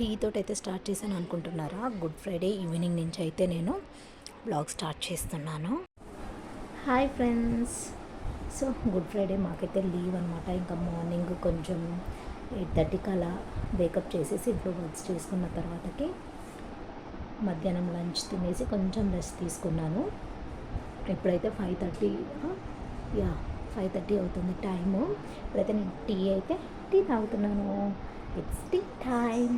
Tea తోటి అయితే start చేశాను అనుకుంటున్నారా? గుడ్ ఫ్రైడే ఈవినింగ్ నుంచి అయితే నేను బ్లాగ్ స్టార్ట్ చేస్తున్నాను. Hi friends. So good Friday మాకైతే లీవ్ అనమాట ఇంకా మార్నింగ్ కొంచెం ఎయిట్ థర్టీకి అలా వేకప్ చేసేసి ఇంట్లో వర్క్స్ చేసుకున్న తర్వాతకి మధ్యాహ్నం లంచ్ తినేసి కొంచెం రెస్ట్ తీసుకున్నాను. ఇప్పుడైతే five thirty ya five thirty అవుతుంది టైము ఇప్పుడైతే నేను టీ అయితే టీ తాగుతున్నాను. ఇట్స్ టీ టైం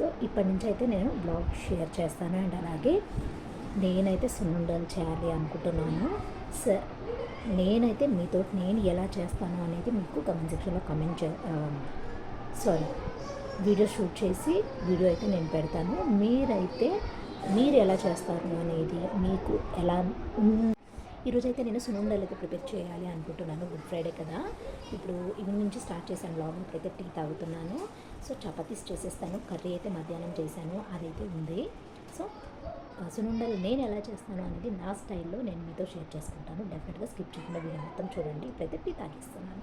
సో ఇప్పటి నుంచి అయితే నేను బ్లాగ్ షేర్ చేస్తాను అండ్ అలాగే నేనైతే సున్నుండలు చేయాలి అనుకుంటున్నాను. స నేనైతే మీతో నేను ఎలా చేస్తాను అనేది మీకు కమెంట్ సెక్షన్లో కమెంట్ చే సారీ వీడియో షూట్ చేసి వీడియో అయితే నేను పెడతాను. మీరైతే మీరు ఎలా చేస్తారు అనేది మీకు ఎలా ఉన్- ఈరోజైతే నేను సునుండలకి అయితే ప్రిపేర్ చేయాలి అనుకుంటున్నాను గుడ్ ఫ్రైడే కదా. ఇప్పుడు ఈవినింగ్ నుంచి స్టార్ట్ చేశాను లాగింగ్ అయితే టీ తాగుతున్నాను. సో చపాతీస్ చేసేస్తాను కర్రీ అయితే మధ్యాహ్నం చేశాను అదైతే ఉంది. సో సునుండలు నేను ఎలా చేస్తాను అనేది నా స్టైల్లో నేను మీతో షేర్ చేసుకుంటాను. డెఫినెట్గా స్కిప్ చేయకుండా వీడియో మొత్తం చూడండి. ఇప్పుడైతే టీ తాగిస్తున్నాను.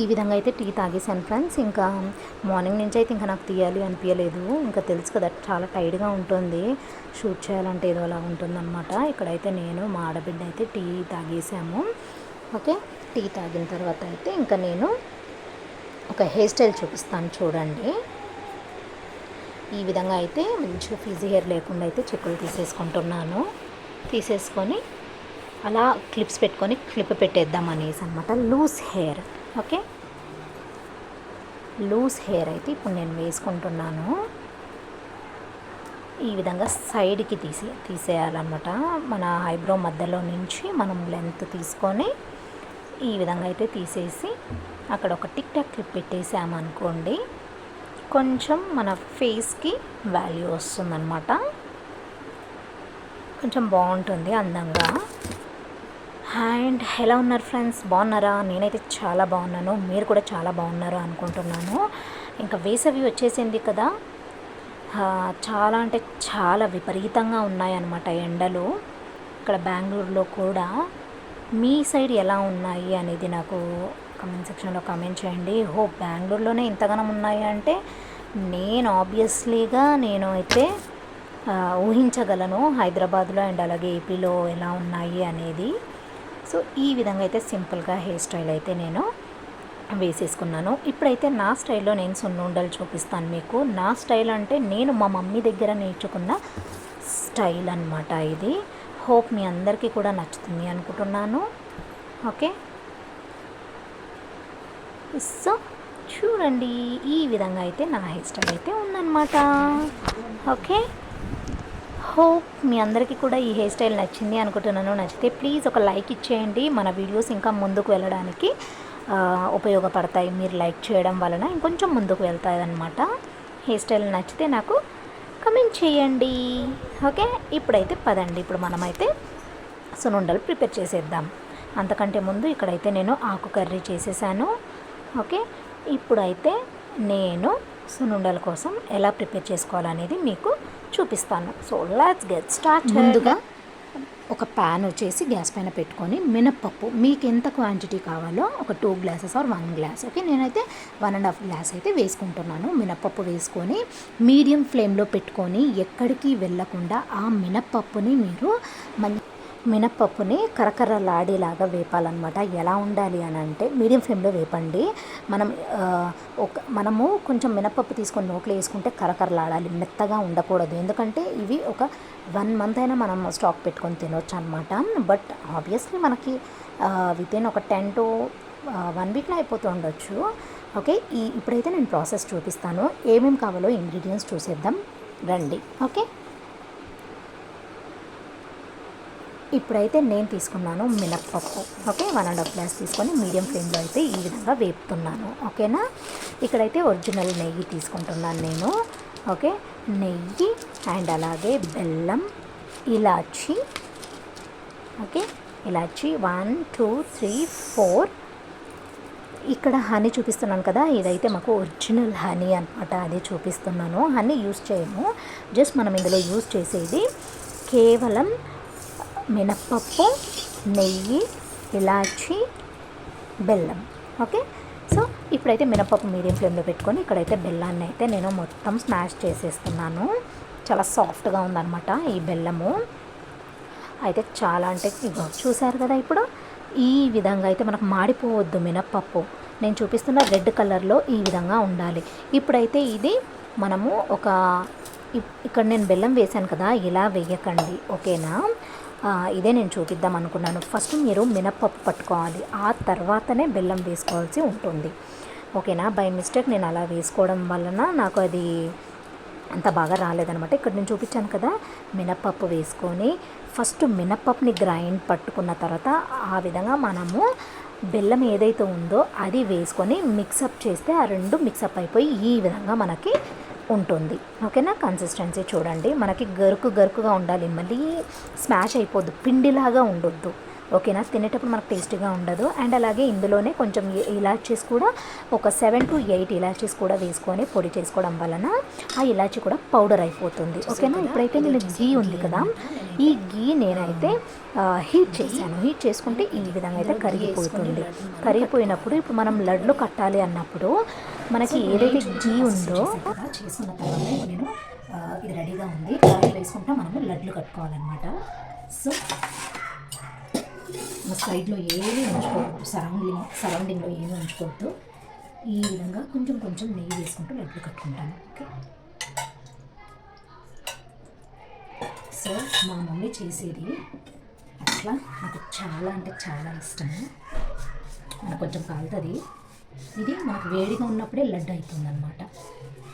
ఈ విధంగా అయితే టీ తాగేసాను ఫ్రెండ్స్. ఇంకా మార్నింగ్ నుంచి అయితే ఇంకా నాకు తీయాలి అనిపించలేదు ఇంకా తెలుసు కదా చాలా టైడ్గా ఉంటుంది. షూట్ చేయాలంటే ఏదో అలా ఉంటుందన్నమాట. ఇక్కడైతే నేను మా ఆడబిడ్డ అయితే టీ తాగేసాము ఓకే? టీ తాగిన తర్వాత అయితే ఇంకా నేను ఒక హెయిర్ స్టైల్ చూపిస్తాను చూడండి. ఈ విధంగా అయితే మంచిగా ఫీజీ హెయిర్ లేకుండా అయితే చెక్కులు తీసేసుకుంటున్నాను. తీసేసుకొని అలా క్లిప్స్ పెట్టుకొని క్లిప్ పెట్టేద్దాం అనేసి అనమాట loose hair. Okay. Loose hair అయితే ఇప్పుడు నేను వేసుకుంటున్నాను. ఈ విధంగా సైడ్కి తీసి తీసేయాలన్నమాట. మన ఐబ్రో మధ్యలో నుంచి మనం లెంత్ తీసుకొని ఈ విధంగా అయితే తీసేసి అక్కడ ఒక టిక్ టాక్ క్లిప్ పెట్టేసామనుకోండి కొంచెం మన ఫేస్కి వాల్యూ వస్తుందన్నమాట. కొంచెం బాగుంటుంది అందంగా. అండ్ ఎలా ఉన్నారు ఫ్రెండ్స్ బాగున్నారా? నేనైతే చాలా బాగున్నాను. మీరు కూడా చాలా బాగున్నారు అనుకుంటున్నాను. ఇంకా వేసవి వచ్చేసింది కదా. చాలా అంటే చాలా విపరీతంగా ఉన్నాయన్నమాట ఎండలు. ఇక్కడ బెంగళూరులో కూడా. మీ సైడ్ ఎలా ఉన్నాయి అనేది నాకు కమెంట్ సెక్షన్లో కమెంట్ చేయండి. హో బెంగళూరులోనే ఇంతగానం ఉన్నాయి అంటే నేను ఆబ్వియస్లీగా నేను అయితే ఊహించగలను హైదరాబాద్లో అండ్ అలాగే ఏపీలో ఎలా ఉన్నాయి అనేది. సో ఈ విధంగా అయితే సింపుల్గా హెయిర్ స్టైల్ అయితే నేను వేసేసుకున్నాను. ఇప్పుడైతే నా స్టైల్లో నేను సున్నుండలు చూపిస్తాను మీకు. నా స్టైల్ అంటే నేను మా మమ్మీ దగ్గర నేర్చుకున్న స్టైల్ అన్నమాట ఇది. హోప్ మీ అందరికీ కూడా నచ్చుతుంది అనుకుంటున్నాను. ఓకే? సో చూడండి. ఈ విధంగా అయితే నా హెయిర్ స్టైల్ అయితే ఉందన్నమాట. ఓకే? హోప్ మీ అందరికీ కూడా ఈ హెయిర్ స్టైల్ నచ్చింది అనుకుంటున్నాను. నచ్చితే ప్లీజ్ ఒక లైక్ ఇచ్చేయండి. మన వీడియోస్ ఇంకా ముందుకు వెళ్ళడానికి ఉపయోగపడతాయి. మీరు లైక్ చేయడం వలన ఇంకొంచెం ముందుకు వెళ్తాయి అనమాట హెయిర్ స్టైల్ నచ్చితే నాకు కమెంట్ చేయండి. ఓకే? ఇప్పుడైతే పదండి. ఇప్పుడు మనమైతే సునుండలు ప్రిపేర్ చేసేద్దాం. అంతకంటే ముందు ఇక్కడైతే నేను ఆకు కర్రీ చేసేసాను. ఓకే? ఇప్పుడైతే నేను సునుండల కోసం ఎలా ప్రిపేర్ చేసుకోవాలనేది మీకు చూపిస్తాను. సో లెట్స్ గెట్ స్టార్ట్ ముందుగా ఒక ప్యాన్ వచ్చేసి గ్యాస్ పైన పెట్టుకొని మినప్పప్పు మీకు ఎంత క్వాంటిటీ కావాలో ఒక two glasses or one glass okay నేనైతే వన్ అండ్ హాఫ్ గ్లాస్ అయితే వేసుకుంటున్నాను. మినప్పప్పు వేసుకొని మీడియం ఫ్లేమ్లో పెట్టుకొని ఎక్కడికి వెళ్ళకుండా ఆ మినప్పప్పుని మీరు మంచి మినప్పప్పుని కరకరలాడేలాగా వేపాలన్నమాట. ఎలా ఉండాలి అని అంటే మీడియం ఫ్లేమ్లో వేపండి. మనం ఒక మనము కొంచెం మినప్పప్పు తీసుకొని నోట్లో వేసుకుంటే కరకరలాడాలి. మెత్తగా ఉండకూడదు. ఎందుకంటే ఇవి ఒక వన్ మంత్ అయినా మనం స్టాక్ పెట్టుకొని తినొచ్చు అనమాట బట్ ఆబ్వియస్లీ మనకి విత్ ఇన్ ఒక టెన్ టు వన్ వీక్లో అయిపోతూ ఉండొచ్చు. ఓకే? ఈ ఇప్పుడైతే నేను ప్రాసెస్ చూపిస్తాను. ఏమేమి కావాలో ఇంగ్రీడియంట్స్ చూసేద్దాం. రండి. ఓకే? ఇప్పుడైతే నేను తీసుకున్నాను మినప్పప్పు. Okay one and half glass తీసుకొని మీడియం ఫ్లేమ్లో అయితే ఈ విధంగా వేపుతున్నాను. ఓకేనా? ఇక్కడైతే ఒరిజినల్ నెయ్యి తీసుకుంటున్నాను నేను. ఓకే నెయ్యి అండ్ అలాగే బెల్లం ఇలాచి. ఓకే ఇలాచి వన్ టూ త్రీ ఫోర్. ఇక్కడ హనీ చూపిస్తున్నాను కదా ఇదైతే మాకు ఒరిజినల్ హనీ అనమాట అది చూపిస్తున్నాను. హనీ యూస్ చేయము జస్ట్ మనం ఇందులో యూస్ చేసేది కేవలం మినప్పప్పు నెయ్యి ఇలాచి బెల్లం. ఓకే? సో ఇప్పుడైతే మినపప్పు మీడియం ఫ్లేమ్లో పెట్టుకొని ఇక్కడైతే బెల్లాన్ని అయితే నేను మొత్తం స్మాష్ చేసేస్తున్నాను. చాలా సాఫ్ట్గా ఉందన్నమాట ఈ బెల్లము. అయితే చాలా అంటే ఇగో చూసారు కదా ఇప్పుడు? ఈ విధంగా అయితే మనకు మాడిపోవద్దు మినప్పప్పు నేను చూపిస్తున్న రెడ్ కలర్లో ఈ విధంగా ఉండాలి. ఇప్పుడైతే ఇది మనము ఒక ఇప్- ఇక్కడ నేను బెల్లం వేశాను కదా ఇలా వేయకండి. ఓకేనా? ఇదే నేను చూపిద్దాం అనుకున్నాను. ఫస్ట్ మీరు మినప్పప్పు పట్టుకోవాలి. ఆ తర్వాతనే బెల్లం వేసుకోవాల్సి ఉంటుంది. ఓకేనా? బై మిస్టేక్ నేను అలా వేసుకోవడం వలన నాకు అది అంత బాగా రాలేదనమాట ఇక్కడ నేను చూపించాను కదా మినప్పప్పు వేసుకొని ఫస్ట్ మినప్పప్పుని గ్రైండ్ పట్టుకున్న తర్వాత ఆ విధంగా మనము బెల్లం ఏదైతే ఉందో అది వేసుకొని మిక్సప్ చేస్తే ఆ రెండు మిక్సప్ అయిపోయి ఈ విధంగా మనకి ఉంటుంది. ఓకేనా? కన్సిస్టెన్సీ చూడండి. మనకి గరుకు గరుకుగా ఉండాలి. మళ్ళీ స్మాష్ అయిపోద్దు పిండిలాగా ఉండొద్దు. ఓకేనా? తినేటప్పుడు మనకు టేస్టీగా ఉండదు. అండ్ అలాగే ఇందులోనే కొంచెం ఇలాచీస్ కూడా ఒక సెవెన్ టు ఎయిట్ ఇలాచీస్ కూడా వేసుకొని పొడి చేసుకోవడం వలన ఆ ఇలాచీ కూడా పౌడర్ అయిపోతుంది. ఓకేనా? ఇప్పుడైతే నేను గీ ఉంది కదా? ఈ గీ నేనైతే హీట్ చేశాను. హీట్ చేసుకుంటే ఈ విధంగా అయితే కరిగిపోతుంది. కరిగిపోయినప్పుడు ఇప్పుడు మనం లడ్లు కట్టాలి అన్నప్పుడు మనకి ఏదైతే గీ ఉందో చేసుకున్న తర్వాత నేను ఇది రెడీగా ఉంది. వేసుకుంటే మనము లడ్లు కట్టుకోవాలన్నమాట. సో సైడ్లో ఏమీ ఉంచుకోవద్దు. సరౌండింగ్ సరౌండింగ్లో ఏమీ ఉంచుకోవద్దు. ఈ విధంగా కొంచెం కొంచెం నెయ్యి వేసుకుంటూ లడ్లు కట్టుకుంటాను. ఓకే? సో మా మమ్మీ చేసేది అట్లా. నాకు చాలా అంటే చాలా ఇష్టము మనకు కొంచెం కాలుతుంది. ఇది మనకు వేడిగా ఉన్నప్పుడే లడ్డు అవుతుంది అనమాట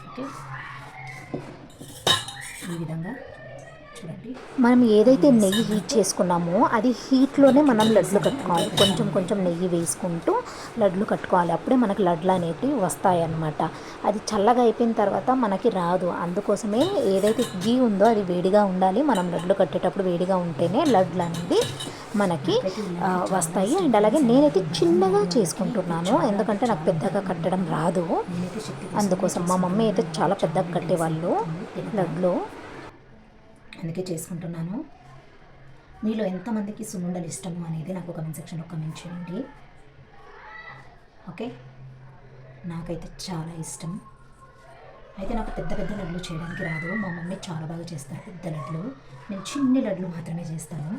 ఓకే? ఈ విధంగా చూడండి. మనం ఏదైతే నెయ్యి హీట్ చేసుకున్నామో అది హీట్లోనే మనం లడ్లు కట్టుకోవాలి. కొంచెం కొంచెం నెయ్యి వేసుకుంటూ లడ్లు కట్టుకోవాలి. అప్పుడే మనకి లడ్లు అనేటివి వస్తాయి అన్నమాట అది చల్లగా అయిపోయిన తర్వాత మనకి రాదు. అందుకోసమే ఏదైతే గీ ఉందో అది వేడిగా ఉండాలి. మనం లడ్లు కట్టేటప్పుడు వేడిగా ఉంటేనే లడ్లు అనేది మనకి వస్తాయి. అండ్ అలాగే నేనైతే చిన్నగా చేసుకుంటున్నాను. ఎందుకంటే నాకు పెద్దగా కట్టడం రాదు. అందుకోసం మా మమ్మీ అయితే చాలా పెద్దగా కట్టేవాళ్ళు లడ్లు. అందుకే చేసుకుంటున్నాను. మీలో ఎంతమందికి సున్నుండలు ఇష్టము అనేది నాకు కమెంట్ సెక్షన్లో కమెంట్ చేయండి. ఓకే నాకైతే చాలా ఇష్టం. అయితే నాకు పెద్ద పెద్ద లడ్లు చేయడానికి రాదు. మా మమ్మీ చాలా బాగా చేస్తారు పెద్ద లడ్లు. నేను చిన్ని లడ్లు మాత్రమే చేస్తాను.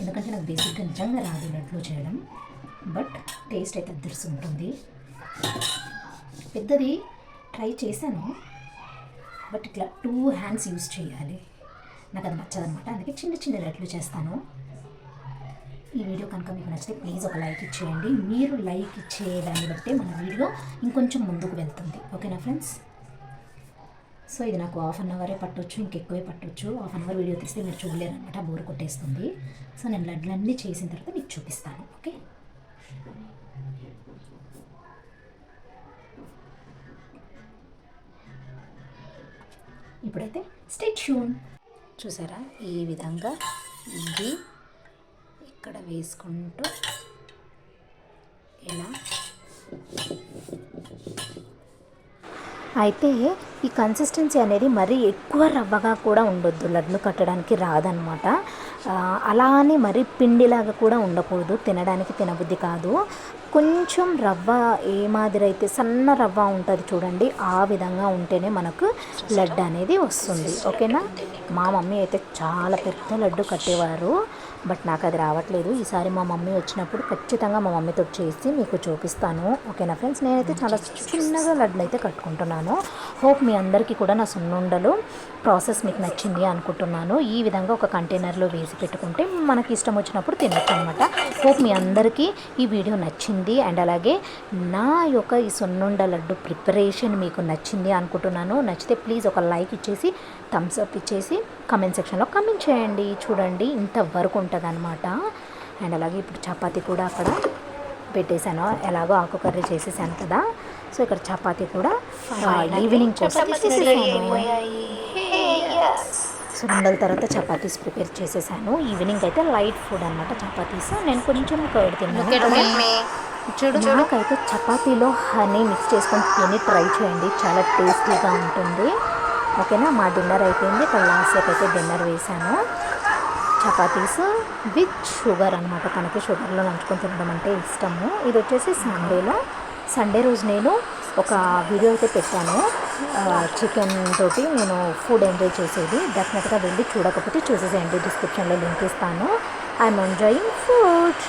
ఎందుకంటే నాకు బేసిక్గా నిజంగా రాదు లడ్లు చేయడం. బట్ టేస్ట్ అయితే అద్దర్స్ ఉంటుంది. పెద్దది ట్రై చేశాను. బట్ ఇట్లా టూ హ్యాండ్స్ యూస్ చేయాలి. నాకు అది నచ్చదనమాట అందుకే చిన్న చిన్న రెట్లు చేస్తాను. ఈ వీడియో కనుక మీకు నచ్చితే ప్లీజ్ ఒక లైక్ ఇచ్చేయండి. మీరు లైక్ ఇచ్చేదాన్ని బట్టి మన వీడియో ఇంకొంచెం ముందుకు వెళ్తుంది. ఓకేనా ఫ్రెండ్స్? సో ఇది నాకు హాఫ్ అన్ అవరే పట్టొచ్చు ఇంకెక్కువే పట్టొచ్చు. హాఫ్ అన్ అవర్ వీడియో తీస్తే మీరు చూడలేరనమాట బోర్ కొట్టేస్తుంది. సో నేను లడ్లన్నీ చేసిన తర్వాత మీకు చూపిస్తాను. ఓకే? ఇప్పుడైతే స్టేట్ ట్యూన్ చూసారా? ఈ విధంగా ఇది ఇక్కడ వేసుకుంటూ ఇలా. అయితే ఈ కన్సిస్టెన్సీ అనేది మరీ ఎక్కువ రవ్వగా కూడా ఉండొద్దు. లడ్లు కట్టడానికి రాదనమాట. అలానే అలా అని మరీ పిండిలాగా కూడా ఉండకూడదు. తినడానికి తినబుద్ధి కాదు. కొంచెం రవ్వ ఏ మాదిరి అయితే సన్న రవ్వ ఉంటుంది చూడండి ఆ విధంగా ఉంటేనే మనకు లడ్డు అనేది వస్తుంది. ఓకేనా? మా మమ్మీ అయితే చాలా పెద్ద లడ్డు కట్టేవారు. బట్ నాకు అది రావట్లేదు. ఈసారి మా మమ్మీ వచ్చినప్పుడు ఖచ్చితంగా మా మమ్మీతో చేసి మీకు చూపిస్తాను. ఓకేనా ఫ్రెండ్స్? నేనైతే చాలా చిన్నగా లడ్లు అయితే కట్టుకుంటున్నాను. హోప్ మీ అందరికీ కూడా నా సున్నుండలు ప్రాసెస్ మీకు నచ్చింది అనుకుంటున్నాను. ఈ విధంగా ఒక కంటైనర్లో వేసి పెట్టుకుంటే మనకి ఇష్టం వచ్చినప్పుడు తినొచ్చు అనమాట హోప్ మీ అందరికీ ఈ వీడియో నచ్చింది. అండ్ అలాగే నా యొక్క ఈ సున్నుండ లడ్డు ప్రిపరేషన్ మీకు నచ్చింది అనుకుంటున్నాను. నచ్చితే ప్లీజ్ ఒక లైక్ ఇచ్చేసి థమ్స్ అప్ ఇచ్చేసి కమెంట్ సెక్షన్లో కమెంట్ చేయండి. చూడండి ఇంతవరకు ఉంటుంది అనమాట అండ్ అలాగే ఇప్పుడు చపాతీ కూడా అక్కడ పెట్టేశాను. ఎలాగో ఆకు కర్రీ చేసేసాను కదా. సో ఇక్కడ చపాతీ కూడా ఈవినింగ్ కోసం సో రెండల తర్వాత చపాతీస్ ప్రిపేర్ చేసేసాను. ఈవినింగ్ అయితే లైట్ ఫుడ్ అనమాట చపాతీస్. నేను కొంచెం కర్డ్ తిన్నాను. నాకైతే చపాతీలో హనీ మిక్స్ చేసుకొని తిని ట్రై చేయండి. చాలా టేస్టీగా ఉంటుంది. ఓకేనా? మా డిన్నర్ అయిపోయింది. ఇక్కడ లాస్ట్ అయితే డిన్నర్ వేశాను. చపాతీస్ విత్ షుగర్ అనమాట తనకి షుగర్లో నంచుకొని తినడం అంటే ఇష్టము. ఇది వచ్చేసి సండేలో. సండే రోజు నేను ఒక వీడియో అయితే పెట్టాను. చికెన్ తోటి నేను ఫుడ్ ఎంజాయ్ చేసేది. డెఫినెట్గా వెళ్ళి చూడకపోతే చూసేసేయండి. డిస్క్రిప్షన్లో లింక్ ఇస్తాను. I'm enjoying food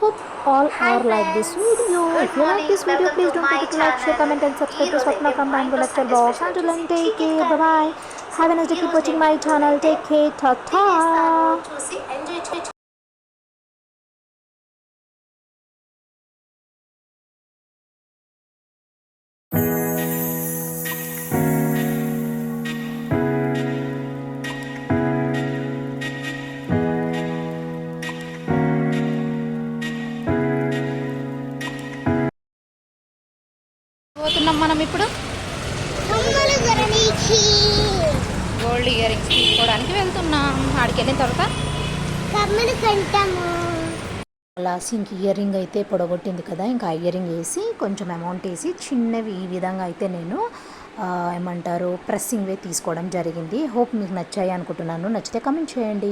hope all Hi are friends. like this video. Good If you like this video, Welcome please don't forget to like, share, comment, and subscribe to Swapna from Bango Lecture Box. Until then, take care. Bye bye. Have a nice day. Keep watching my channel. Take care. Ta మనం ఇప్పుడు? Gold ear rings తీసుకోవడానికి వెళ్తున్నాం. ఆడికి వెళ్ళిన తర్వాత last ఇంక ear ring అయితే పొడగొట్టింది కదా ఇంకా ఇయర్ రింగ్ వేసి కొంచెం అమౌంట్ వేసి చిన్నవి ఈ విధంగా అయితే నేను ఏమంటారు ప్రెస్సింగ్ వే తీసుకోవడం జరిగింది. హోప్ మీకు నచ్చాయి అనుకుంటున్నాను నచ్చితే కమెంట్ చేయండి.